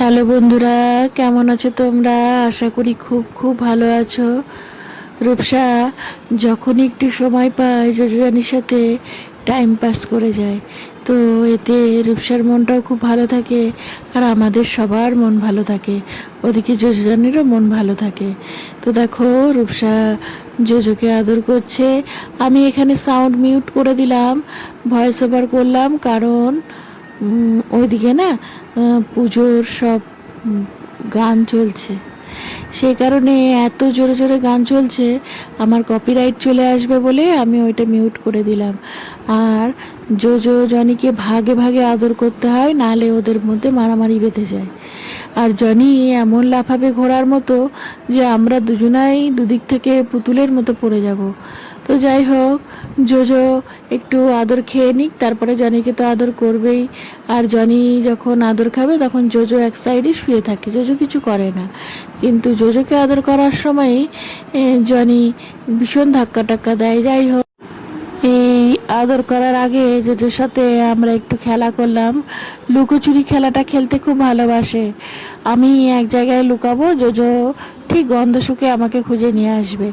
Hello বন্ধুরা, কেমন আছো তোমরা? আশা করি খুব খুব ভালো আছো। রূপসা, যখনই একটু সময় পায় যোজরানির সাথে টাইম পাস করে যায় তো এতে রূপসার মনটাও খুব ভালো থাকে আর আমাদের সবার মন ভালো থাকে। ওদিকে যোজরানিরও মন ভালো থাকে। তো দেখো, রূপসা জোজোকে আদর করছে। আমি এখানে সাউন্ড মিউট করে দিলাম ভয়েস ওভার করলাম, কারণ ওইদিকে না পুজোর সব গান চলছে। সেই কারণে এত জোরে জোরে গান চলছে, আমার কপিরাইট চলে আসবে বলে আমি ওইটা মিউট করে দিলাম। আর জো জো জনিকে ভাগে ভাগে আদর করতে হয়, নাহলে ওদের মধ্যে মারামারি বেঁধে যায়। আর জনি এমন লাফাবে ঘোড়ার মতো যে আমরা দুজনাই দুদিক থেকে পুতুলের মতো পড়ে যাব। তো যাই হোক, জোজো একটু আদর খেয়ে নিক, তারপরে জনিকে তো আদর করবেই। আর জনি যখন আদর খাবে, তখন জোজো এক সাইডে শুয়ে থাকে, জোজো কিছু করে না। কিন্তু জোজোকে আদর করার সময় জনি ভীষণ ধাক্কা টাক্কা দেয়, যাই হোক। এই আদর করার আগে জোজোর সাথে আমরা একটু খেলা করলাম। লুকোচুরি খেলাটা খেলতে খুব ভালোবাসে। আমি এক জায়গায় লুকাবো, জোজো ঠিক গন্ধ শুকে আমাকে খুঁজে নিয়ে আসবে।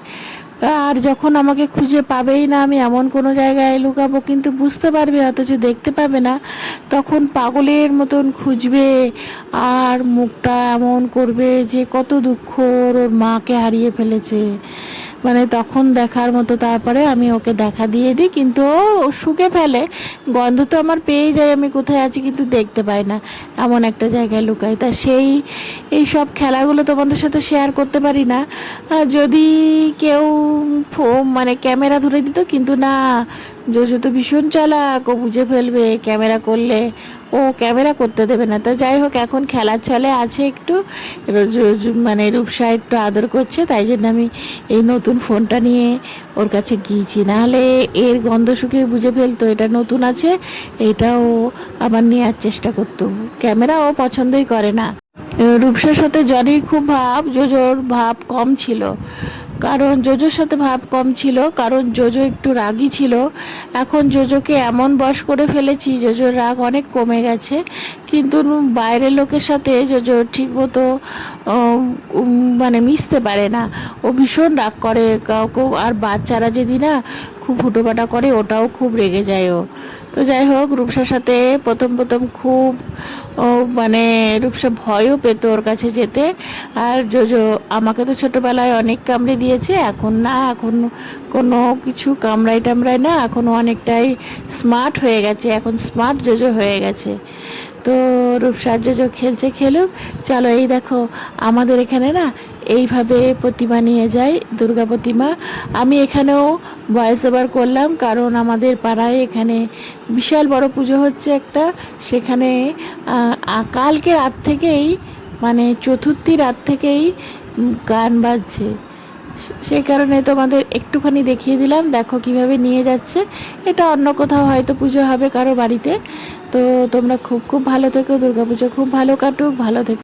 আর যখন আমাকে খুঁজে পাবেই না, আমি এমন কোনো জায়গায় লুকাবো, কিন্তু বুঝতে পারবে, অথচ দেখতে পাবে না। তখন পাগলের মতন খুঁজবে আর মুখটা এমন করবে যে কত দুঃখ ওর মাকে হারিয়ে ফেলেছে। মানে তখন দেখার মতো তারপরে আমি ওকে দেখা দিয়ে দিই, কিন্তু ও শুকে ফেলে। গন্ধ তো আমার পেয়ে যায়, আমি কোথায় আছি কিন্তু দেখতে পাই না। এমন একটা জায়গায় লুকাই। তা সেই, এই সব খেলাগুলো তোমাদের সাথে শেয়ার করতে পারি না। যদি কেউ মানে ক্যামেরা ধরে দিত, কিন্তু না জোজো তো ভীষণ চালাক, ও বুঝে ফেলবে, ক্যামেরা করলে ও ক্যামেরা করতে দেবে না। তো যাই হোক, এখন খেলার ছলে আছে একটু। মানে রূপসা একটু আদর করছে, তাই জন্য আমি এই নতুন ফোনটা নিয়ে ওর কাছে গিয়েছি। নাহলে এর গন্ধ শুকে বুঝে ফেলতো, এটা নতুন আছে, এটাও আবার নেওয়ার চেষ্টা করতো। ক্যামেরা ও পছন্দই করে না। রূপসার সাথে জনির খুব ভাব, জোজোর ভাব কম ছিল। কারণ জোজোর সাথে ভাব কম ছিল কারণ জোজো একটু রাগী ছিল। এখন জোজোকে এমন বশ করে ফেলেছি জোজোর রাগ অনেক কমে গেছে। কিন্তু বাইরের লোকের সাথে জোজো ঠিক মতো উম, উম, মানে মিশতে পারে না। ও ভীষণ রাগ করে কাউকে। আর বাচ্চারা যদি না খুব হুটোপাটা করে, ওটাও খুব রেগে যায় ও। তো যাই হোক, রূপসার সাথে প্রথম প্রথম খুব, ও মানে রূপসা ভয়ও পেত ওর কাছে যেতে। আর জোজো আমাকে তো ছোটোবেলায় অনেক কামড়ে দিয়েছে, এখন না, এখন কোনো কিছু কামড়াই টামড়ায় না, এখন অনেকটাই স্মার্ট হয়ে গেছে, এখন স্মার্ট জোজো হয়ে গেছে। তো রূপসার জোজো খেলছে খেলুক। চলো এই দেখো, আমাদের এখানে না এইভাবে প্রতিমা নিয়ে যায়, দুর্গা প্রতিমা। আমি এখানেও ভয়েস ওভার করলাম, কারণ আমাদের পাড়ায় এখানে বিশাল বড় পুজো হচ্ছে একটা। সেখানে কালকে রাত থেকেই মানে চতুর্থী রাত থেকেই গান বাজছে। সেই কারণে তোমাদের একটুখানি দেখিয়ে দিলাম। দেখো কীভাবে নিয়ে যাচ্ছে। এটা অন্য কোথাও হয়তো পুজো হবে কারও বাড়িতে। তো তোমরা খুব খুব ভালো থেকো, দুর্গাপুজো খুব ভালো কাটুক, ভালো থেকো।